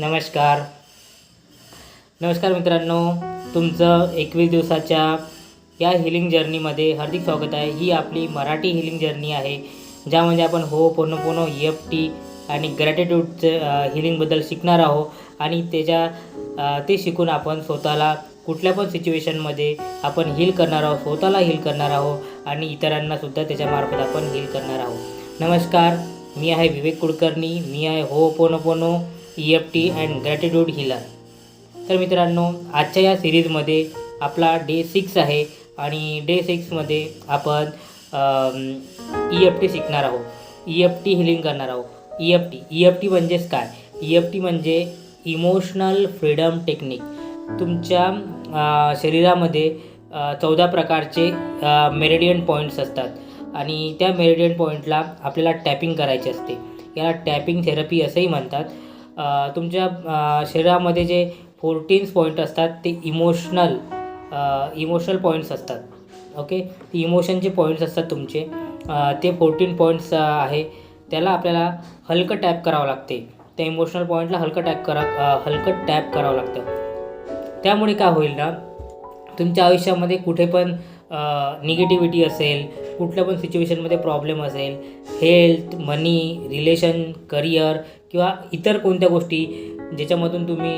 नमस्कार. नमस्कार मित्रांनो तुमचं एकवीस दिवसाच्या या हिलिंग जर्नीमध्ये हार्दिक स्वागत आहे. ही आपली मराठी हिलिंग जर्नी आहे ज्यामध्ये आपण हो पोनो पोनो एफ टी आणि ग्रॅटिट्यूडचं हिलिंगबद्दल शिकणार आहोत आणि त्याच्या ते शिकून आपण स्वतःला कुठल्या पण सिच्युएशनमध्ये आपण हील करणार आहोत स्वतःला हील करणार आहोत आणि इतरांनासुद्धा त्याच्यामार्फत आपण हील करणार आहोत. नमस्कार मी आहे विवेक कुलकर्णी मी आहे हो पोनो पोनो E F T and gratitude healer तर मित्रांनो आजच्या या सिरीजमध्ये आपला डे सिक्स आहे आणि डे सिक्समध्ये आपण ई एफ टी शिकणार आहोत. ई एफ टी हिलिंग करणार आहोत. E F T E F T म्हणजेच काय? ई एफ टी म्हणजे इमोशनल फ्रीडम टेक्निक तुमच्या शरीरामध्ये चौदा प्रकारचे मेरेडियन पॉईंट्स असतात. आणि त्या मेरेडियन पॉईंटला आपल्याला टॅपिंग करायचे असते. याला टॅपिंग थेरपी असंही म्हणतात. तुमच्या शरीरामध्ये जे फोर्टीन्स पॉईंट असतात ते इमोशनल इमोशनल पॉईंट्स असतात. ओके ते इमोशनचे पॉईंट्स असतात तुमचे. ते फोर्टीन पॉईंट्स आहे. त्याला आपल्याला हलकं टॅप करावं लागते. त्या इमोशनल पॉईंटला हलकं टॅप करा हलकं टॅप करावं लागतं. त्यामुळे काय होईल ना तुमच्या आयुष्यामध्ये कुठे पण निगेटिव्हिटी असेल कुठल्या पण सिच्युएशनमध्ये प्रॉब्लेम असेल हेल्थ मनी रिलेशन करिअर किंवा इतर कोणत्या गोष्टी ज्याच्यामधून तुम्ही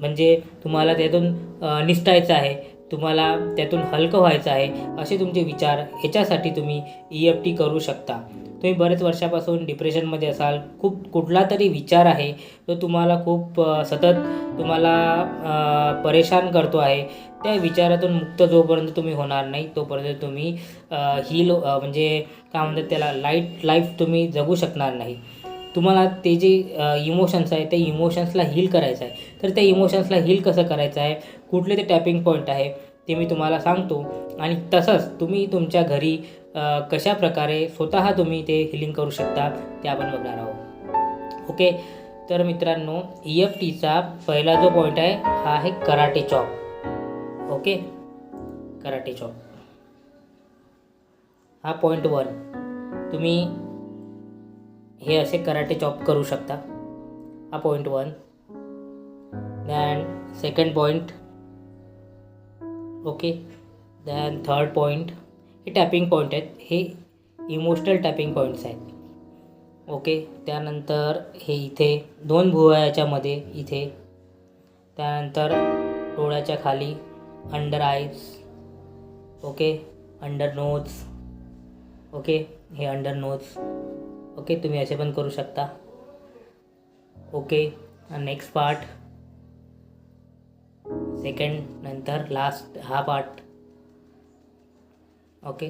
म्हणजे तुम्हाला त्यातून अ, निसटायचं आहे तुम्हाला त्यातून हलकं व्हायचं आहे असे तुमचे विचार ह्याच्यासाठी तुम्ही ई एफ टी करू शकता. तुम्ही बरेच वर्षापासून डिप्रेशनमध्ये असाल. खूप कुठला तरी विचार आहे. तो तुम्हाला खूप सतत तुम्हाला परेशान करतो आहे. त्या विचारातून मुक्त जोपर्यंत तुम्ही होणार नाही तोपर्यंत तुम्ही हील म्हणजे काय म्हणतात त्याला लाइट लाईफ तुम्ही जगू शकणार नाही. तुम्हाला ते जे इमोशन्स आहे त्या इमोशन्सला हील करायचं आहे. तर त्या इमोशन्सला हील कसं करायचं आहे? कुठले ते टॅपिंग पॉईंट आहे? ते मी तुम्हाला सांगतो. आणि तसंच तुम्ही तुमच्या घरी कशा प्रकारे स्वतः तुम्ही ते हिलिंग करू शकता ते आपण बघणार आहोत. ओके? तर मित्रांनो ई एफ टीचा पहिला जो पॉईंट आहे हा आहे karate chop okay? Karate chop हा पॉईंट वन तुम्ही हे असे कराटे चॉप करू शकता. हा point one then second point okay then third point हे टॅपिंग पॉईंट आहेत. हे इमोशनल टॅपिंग पॉईंट्स आहेत. ओके त्यानंतर हे इथे दोन भुवयाच्यामध्ये इथे. त्यानंतर डोळ्याच्या खाली under eyes okay under nose okay हे अंडर नोज ओके तुम्ही असे पण करू शकता. ओके नेक्स्ट पार्ट सेकंड नंतर लास्ट हा पार्ट ओके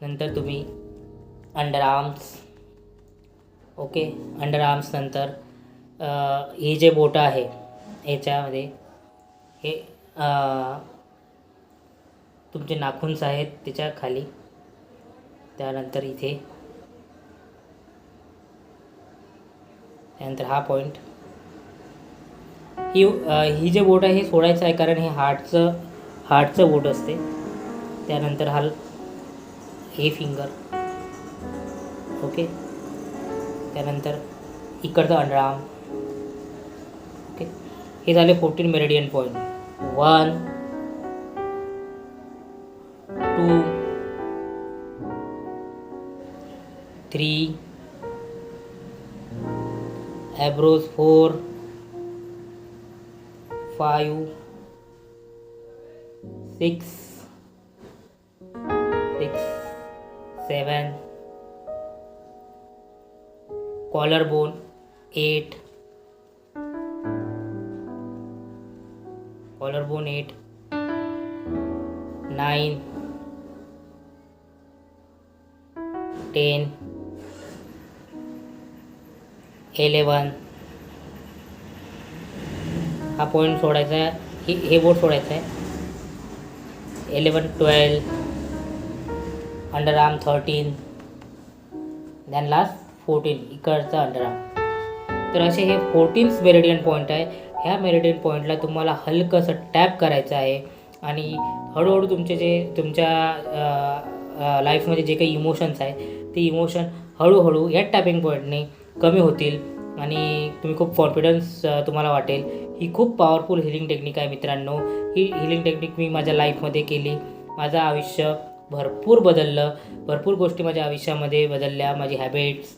नंतर तुम्ही under arms okay under arms नंतर ही जे बोटं आहे ह्याच्यामध्ये हे तुमचे नाखून्स आहेत त्याच्याखाली. त्यानंतर इथे त्यानंतर हा पॉईंट ही ही जे बोट आहे हे सोडायचं आहे कारण हे हार्टचं हार्टचं बोट असते. त्यानंतर हा हे फिंगर ओके त्यानंतर इकडचं अंडरआर्म ओके हे झाले fourteen meridian point one two three Abros 4, 5, 6, 6, 7, collarbone 8, collarbone 8, 9, 10, eleven हा पॉईंट सोडायचा आहे. हे बोर्ड सोडायचं आहे. Eleven twelve under arm thirteen then last fourteen इकडचा अंडर आर्म तर असे हे फोर्टीन्स मेरेडियन पॉईंट आहे. ह्या मेरेडियन पॉईंटला तुम्हाला हलकंसं टॅप करायचं आहे. आणि हळूहळू तुमचे जे तुमच्या लाईफमध्ये जे काही इमोशन्स आहे ते इमोशन हळूहळू या टॅपिंग पॉईंटने कमी होतील आणि तुम्ही खूप कॉन्फिडन्स तुम्हाला वाटेल. ही खूप पॉवरफुल हिलिंग टेक्निक आहे मित्रांनो. ही हिलिंग टेक्निक मी माझ्या लाईफमध्ये केली. माझं आयुष्य भरपूर बदललं. भरपूर गोष्टी माझ्या आयुष्यामध्ये बदलल्या. माझी हॅबिट्स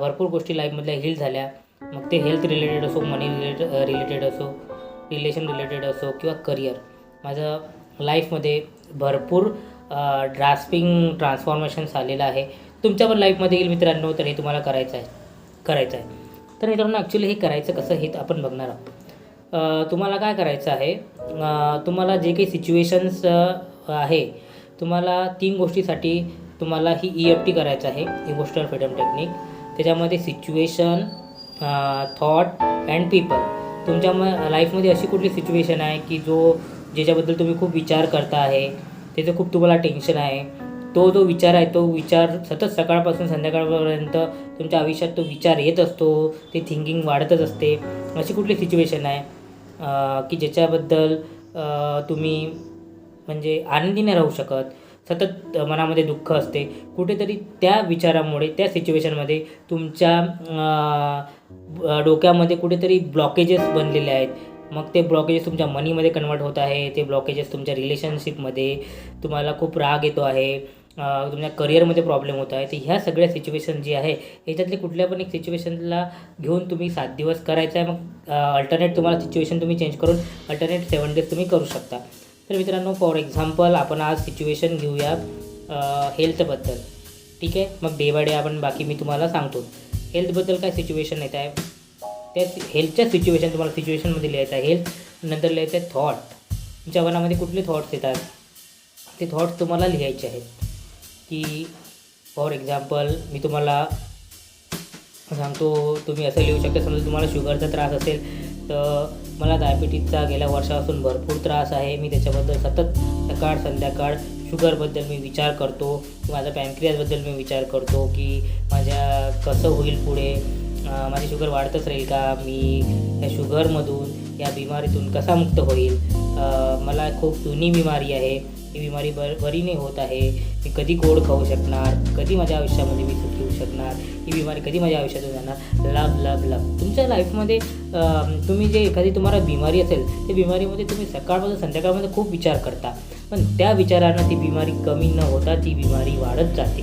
भरपूर गोष्टी लाईफमधल्या हील झाल्या. मग ते हेल्थ रिलेटेड असो मनी रिलेट रिलेटेड असो रिलेशन रिलेटेड असो किंवा करिअर माझं लाईफमध्ये भरपूर ड्रास्पिंग ट्रान्सफॉर्मेशन्स आलेलं आहे. तुमच्या पण लाईफमध्ये येईल मित्रांनो तर हे तुम्हाला करायचं आहे. करायचं आहे. तर मित्रांनो ॲक्च्युली हे करायचं कसं हे आपण बघणार आहोत. तुम्हाला काय करायचं आहे? तुम्हाला जे काही सिच्युएशन्स आहे तुम्हाला तीन गोष्टीसाठी तुम्हाला ही ई एफ टी करायचं आहे इमोशनल फ्रीडम टेक्निक त्याच्यामध्ये सिच्युएशन थॉट अँड पीपल तुमच्या म लाईफमध्ये अशी कुठली सिच्युएशन आहे की जो ज्याच्याबद्दल तुम्ही खूप विचार करता आहे त्याचं खूप तुम्हाला टेन्शन आहे तो जो विचार आहे तो विचार सतत सकाळपासून संध्याकाळपर्यंत तुमच्या आयुष्यात तो विचार येत असतो ते थिंकिंग वाढतच असते. अशी कुठली सिच्युएशन आहे की ज्याच्याबद्दल तुम्ही म्हणजे आनंदी नाही राहू शकत सतत मनामध्ये दुःख असते? कुठेतरी त्या विचारामुळे त्या सिच्युएशनमध्ये तुमच्या डोक्यामध्ये कुठेतरी ब्लॉकेजेस बनलेले आहेत. मग ते ब्लॉकेजेस तुमच्या मनीमध्ये कन्वर्ट होत आहे ते ब्लॉकेजेस तुमच्या रिलेशनशिपमध्ये तुम्हाला खूप राग येतो आहे. तुमच्या करिअरमध्ये प्रॉब्लेम होत आहे. तर ह्या सगळ्या सिच्युएशन जी आहे याच्यातली कुठल्या पण एक सिच्युएशनला घेऊन तुम्ही सात दिवस करायचं आहे. मग अल्टरनेट तुम्हाला सिच्युएशन तुम्ही चेंज करून अल्टरनेट सेवन डेज तुम्ही करू शकता. तर मित्रांनो फॉर एक्झाम्पल आपण आज सिच्युएशन घेऊया हेल्थबद्दल ठीक आहे? मग डे बाय डे आपण बाकी मी तुम्हाला सांगतो. हेल्थबद्दल काय सिच्युएशन येत आहे? त्या हेल्थच्या सिच्युएशन तुम्हाला सिच्युएशनमध्ये लिहायचं आहे. हेल्थ नंतर लिहायचं आहे थॉट तुमच्या मनामध्ये कुठले थॉट्स येतात? ते थॉट्स तुम्हाला लिहायचे आहेत. की फॉर एक्झाम्पल मी तुम्हाला सांगतो तुम्ही असं लिहू शकता. समजा तुम्हाला शुगरचा त्रास असेल तर मला डायबिटीजचा गेल्या वर्षापासून भरपूर त्रास आहे. मी त्याच्याबद्दल सतत सकाळ संध्याकाळ शुगरबद्दल मी विचार करतो. माझ्या पॅनक्रियाजबद्दल मी विचार करतो की माझ्या कसं होईल पुढे? माझी शुगर वाढतच राहील का? मी या शुगरमधून या बिमारीतून कसा मुक्त होईल? मला खूप जुनी बिमारी आहे. ही बिमारी बर बरी नाही होत आहे. मी कधी गोड खाऊ शकणार? कधी माझ्या आयुष्यामध्ये मी सुखी होऊ शकणार? ही बिमारी कधी माझ्या आयुष्यातून जाणार? लव लव लव तुमच्या लाईफमध्ये तुम्ही जे एखादी तुम्हाला बिमारी असेल त्या बिमारीमध्ये तुम्ही सकाळपासून संध्याकाळमध्ये खूप विचार करता. पण त्या विचारानं ती बिमारी कमी न होता ती बिमारी वाढत जाते.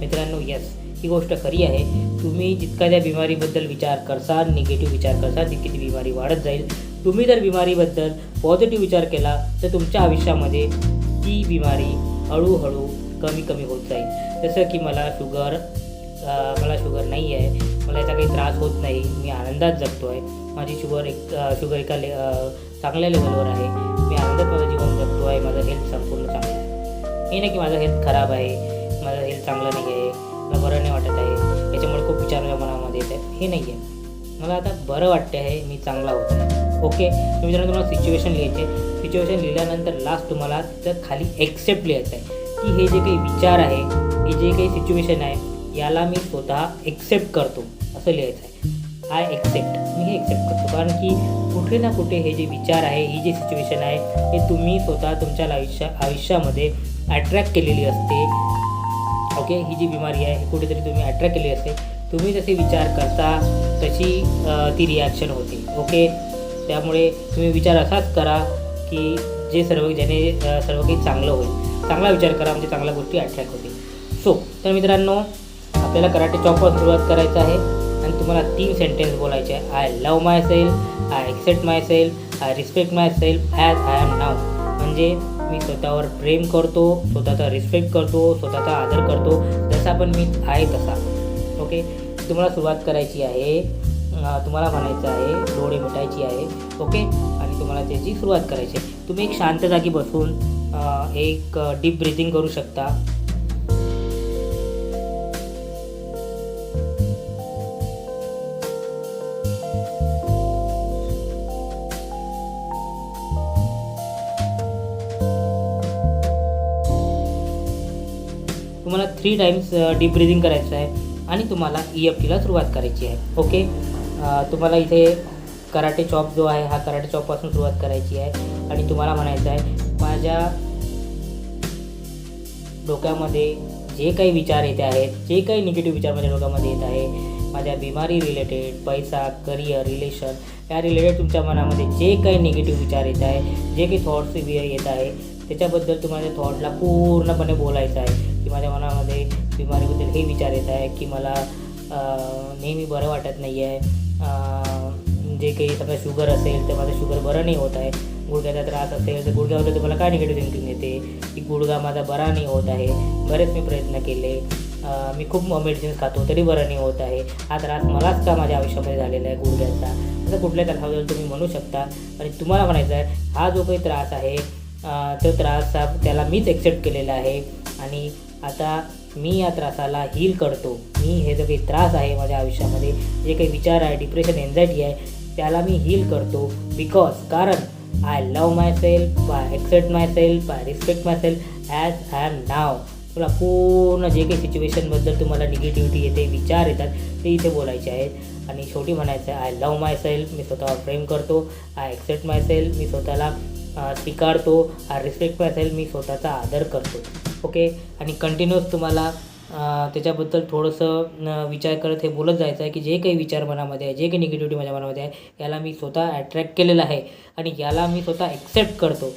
मित्रांनो यस ही गोष्ट खरी आहे. तुम्ही जितका त्या बिमारीबद्दल विचार करसाल निगेटिव्ह विचार करसाल तितकी ती बिमारी वाढत जाईल. तुम्ही जर बिमारीबद्दल पॉझिटिव्ह विचार केला तर तुमच्या आयुष्यामध्ये ती बिमारी हळूहळू कमी कमी होत जाईल. जसं की मला शुगर मला शुगर नाही आहे. मला याचा काही त्रास होत नाही. मी आनंदात जगतो आहे माझी शुगर एक शुगर एका ले चांगल्या लेवलवर आहे. मी आनंदात माझं जीवन जगतो आहे माझं हेल्थ संपूर्ण चांगलं आहे. हे नाही की माझं हेल्थ खराब आहे. माझं हेल्थ चांगलं नाही आहे. मला बरं नाही वाटत आहे. याच्यामुळे खूप विचार माझ्या मनामध्ये येत आहे हे नाही आहे. मला आता बरं वाटते आहे मी चांगला होतो आहे ओके तर मित्रांनो तुम्हाला सिच्युएशन लिहायचे सिच्युएशन लिहिल्यानंतर लास्ट तुम्हाला तिथं खाली एक्सेप्ट लिहायचं आहे. की हे जे काही विचार आहे हे जे काही सिच्युएशन आहे याला मी स्वतः एक्सेप्ट करतो. असं लिहायचं आहे. आय एक्सेप्ट मी हे एक्सेप्ट करतो. कारण की कुठे ना कुठे हे जे विचार आहे ही जी सिच्युएशन आहे हे तुम्ही स्वतः तुमच्या आयुष्या आयुष्यामध्ये अट्रॅक्ट केलेली असते. ओके ही जी बिमारी आहे ही कुठेतरी तुम्ही अट्रॅक्ट केली असते. तुम्ही जसे विचार करता तशी ती रिॲक्शन होते. ओके त्यामुळे तुम्ही विचार असाच करा की जे सर्व ज्याने सर्व काही चांगलं होईल. चांगला विचार करा म्हणजे चांगल्या गोष्टी अट्रॅक्ट होतील. सो तर मित्रांनो आपल्याला कराटे चॉपवर सुरुवात करायचं आहे आणि तुम्हाला तीन सेंटेन्स बोलायचे आहे. I love myself I accept myself I respect myself as I am now म्हणजे मी स्वतःवर प्रेम करतो स्वतःचा रिस्पेक्ट करतो स्वतःचा आदर करतो. जसा पण मी आहे तसा. ओके तुम्हाला सुरुवात करायची आहे. तुम्हाला म्हणायचं आहे डोळे मिटायची आहे ओके? आणि तुम्हाला त्याची सुरुवात करायची आहे. तुम्ही एक शांत जागी बसून एक डीप ब्रिथिंग करू शकता. तुम्हाला थ्री टाइम्स डीप ब्रिदिंग करायचं आहे आणि तुम्हाला ई एफ टीला सुरुवात करायची आहे ओके? तुम्हाला इथे कराटे चॉप जो आहे हा कराटे चॉपपासून सुरुवात करायची आहे आणि तुम्हाला म्हणायचं आहे माझ्या डोक्यामध्ये जे काही विचार येते आहेत जे काही निगेटिव्ह विचार माझ्या डोक्यामध्ये येत आहे माझ्या बिमारी रिलेटेड पैसा करिअर रिलेशन या रिलेटेड तुमच्या मनामध्ये जे काही निगेटिव्ह विचार येत आहे जे काही थॉट्स येत आहे त्याच्याबद्दल तुम्हाला थॉटला पूर्णपणे बोलायचं आहे की माझ्या मनामध्ये बिमारीबद्दल हे विचार येत आहे की मला नेहमी बरं वाटत नाही आहे जे काही समजा शुगर असेल तर माझं शुगर बरं नाही होत आहे. गुडघ्याचा त्रास असेल तर गुडघ्याबद्दल तुम्हाला काय निगेटिव्ह थिंकिंग येते? की गुडघा माझा बरा नाही होत आहे. बरेच मी प्रयत्न केले. मी खूप मेडिसिन्स खातो तरी बरं नाही होत आहे. हा त्रास मलाच का माझ्या आयुष्यामध्ये झालेला आहे गुडघ्याचा? असं कुठल्या त्रासाबद्दल तुम्ही म्हणू शकता. आणि तुम्हाला म्हणायचं आहे हा जो काही त्रास आहे तो त्रास त्याला मीच एक्सेप्ट केलेला आहे. आणि आता मी या त्रासाला हील करतो. मी हे जो काही त्रास आहे माझ्या आयुष्यामध्ये जे काही विचार आहे डिप्रेशन एन्झायटी आहे त्याला मी हील करतो. बिकॉज कारण I love myself I accept myself I respect myself as I am now तुला पूर्ण जे काही सिच्युएशनबद्दल तुम्हाला निगेटिव्हिटी येते विचार येतात ते इथे बोलायचे आहेत. आणि शेवटी म्हणायचं आहे आय लव माय सेल्फ मी स्वतःवर प्रेम करतो. आय एक्सेप्ट माय सेल्फ मी स्वतःला स्वीकारतो रिस्पेक्ट माय मी स्वतःचा आदर करतो. ओके आणि कंटिन्युअस तुम्हाला त्याच्याबद्दल थोडंसं विचार करत हे बोलत जायचं आहे की जे काही विचार मनामध्ये आहे जे काही निगेटिव्हिटी माझ्या मनामध्ये आहे याला मी स्वतः अट्रॅक्ट केलेलं आहे. आणि याला मी स्वतः ॲक्सेप्ट करतो.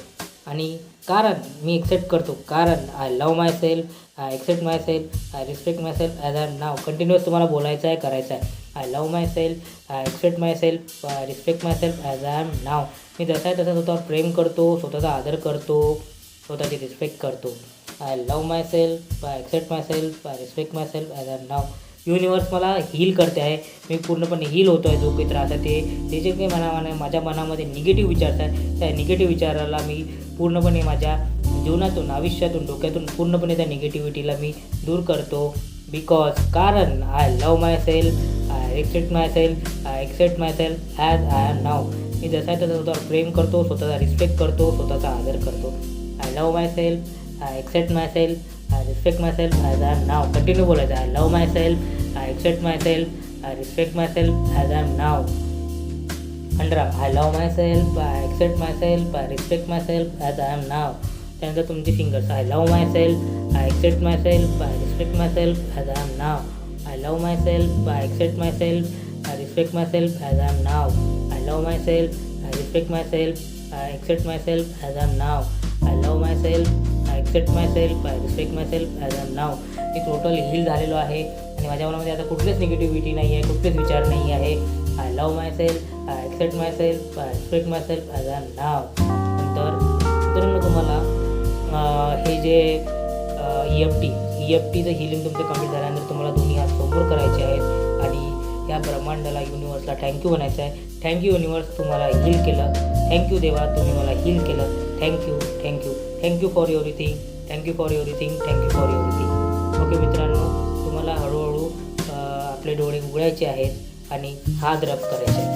आणि कारण मी एक्सेप्ट करतो. कारण I love myself I accept myself I respect myself as I now continuous तुम्हाला बोलायचं आहे करायचं आहे. I love myself I accept myself I respect myself as I am now मी जसा आहे तसा स्वतःवर प्रेम करतो स्वतःचा आदर करतो स्वतःची रिस्पेक्ट करतो. I love myself I accept myself I respect myself as a now universe मला हील करते आहे. मी पूर्णपणे हील होतो आहे जो काही त्रास आहे ते. ते जे काही मना मना माझ्या मनामध्ये निगेटिव्ह विचार आहेत त्या निगेटिव्ह विचाराला मी पूर्णपणे माझ्या जीवनातून आयुष्यातून डोक्यातून पूर्णपणे त्या निगेटिव्हिटीला मी दूर करतो. बिकॉज कारण I love myself I accept myself I accept myself as I am now मी जसा आहे तसा स्वतःवर प्रेम करतो स्वतःचा रिस्पेक्ट करतो स्वतःचा आदर करतो I love myself I accept myself I respect myself as I now continue बोलायचं I love myself I accept myself I respect myself as I now अंडरा I love myself I accept myself I respect myself as I am now त्यानंतर तुमची fingers I love myself I accept myself I respect myself as I am now I love myself I accept myself I respect myself as I am now I myself, my respect I respect my myself as I myself as love myself, now I love my respect I as my am now. As now मी total heal झालेलो आहे. आणि माझ्या मनामध्ये आता कुठलेच negativity नाही आहे कुठलेच विचार नाही आहे. I love myself I accept myself I respect myself as I now नंतर मित्रांनो तुम्हाला हे जे E F T E F टीचं हिलिंग तुमचं कंप्लीट झाल्यानंतर तुम्हाला दोन्ही हात समोर करायचे आहेत. या ब्रह्मांडाला युनिवर्सला थँक्यू म्हणायचं आहे. थँक्यू युनिवर्स तुम्हाला हील केलं. थँक्यू देवा तुम्ही मला हील केलं. Thank you thank you thank you for everything thank you for everything thank you for everything okay मित्रांनो तुम्हाला हळूहळू आपले डोळे उघडायचे आहेत आणि हात रब करायचे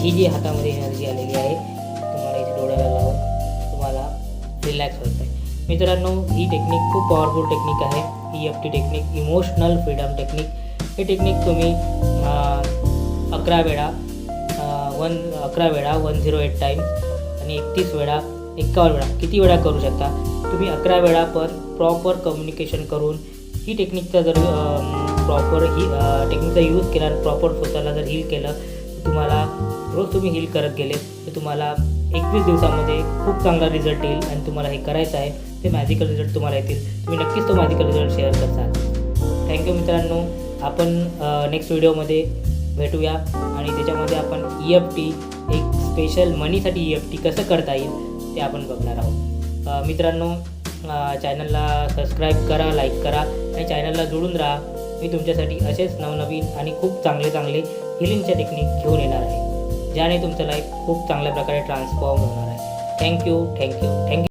ही जी हातामध्ये एनर्जी आलेली आहे तुम्हाला इथे डोळ्याला लावून तुम्हाला रिलॅक्स व्हायचं आहे. मित्रांनो ही टेक्निक खूप पॉवरफुल टेक्निक आहे. ही F T technique emotional freedom technique हे टेक्निक तुम्ही अकरा वेळा वन अकरा वेळा वन झिरो एट टाईम्स आणि एकतीस वेळा एक्कावन्न वेळा किती वेळा करू शकता? तुम्ही अकरा वेळा पर प्रॉपर कम्युनिकेशन करून ही टेक्निकचा जर प्रॉपर ही टेक्निकचा यूज केला प्रॉपर स्वतःला जर हील केलं तुम्हाला रोज तुम्ही हील करत गेले तर तुम्हाला एकवीस दिवसामध्ये खूप चांगला रिझल्ट येईल आणि तुम्हाला हे करायचं आहे. ते मॅजिकल रिझल्ट तुम्हाला येतील. तुम्ही नक्कीच तो मॅजिकल रिझल्ट शेअर करता थँक्यू मित्रांनो. आपण नेक्स्ट व्हिडिओमध्ये भेटूया. आणि त्याच्यामध्ये आपण ई एफ टी एक स्पेशल मनीसाठी ई एफ टी कसं करता येईल ते आपण बघणार आहोत. मित्रांनो चॅनलला सबस्क्राईब करा लाईक करा आणि चॅनलला जोडून राहा. मी तुमच्यासाठी असेच नवनवीन आणि खूप चांगले चांगले हिलिंगच्या टेक्निक घेऊन येणार आहे ज्याने तुमचं लाईफ खूप चांगल्या प्रकारे ट्रान्सफॉर्म होणार आहे. Thank you thank you thank you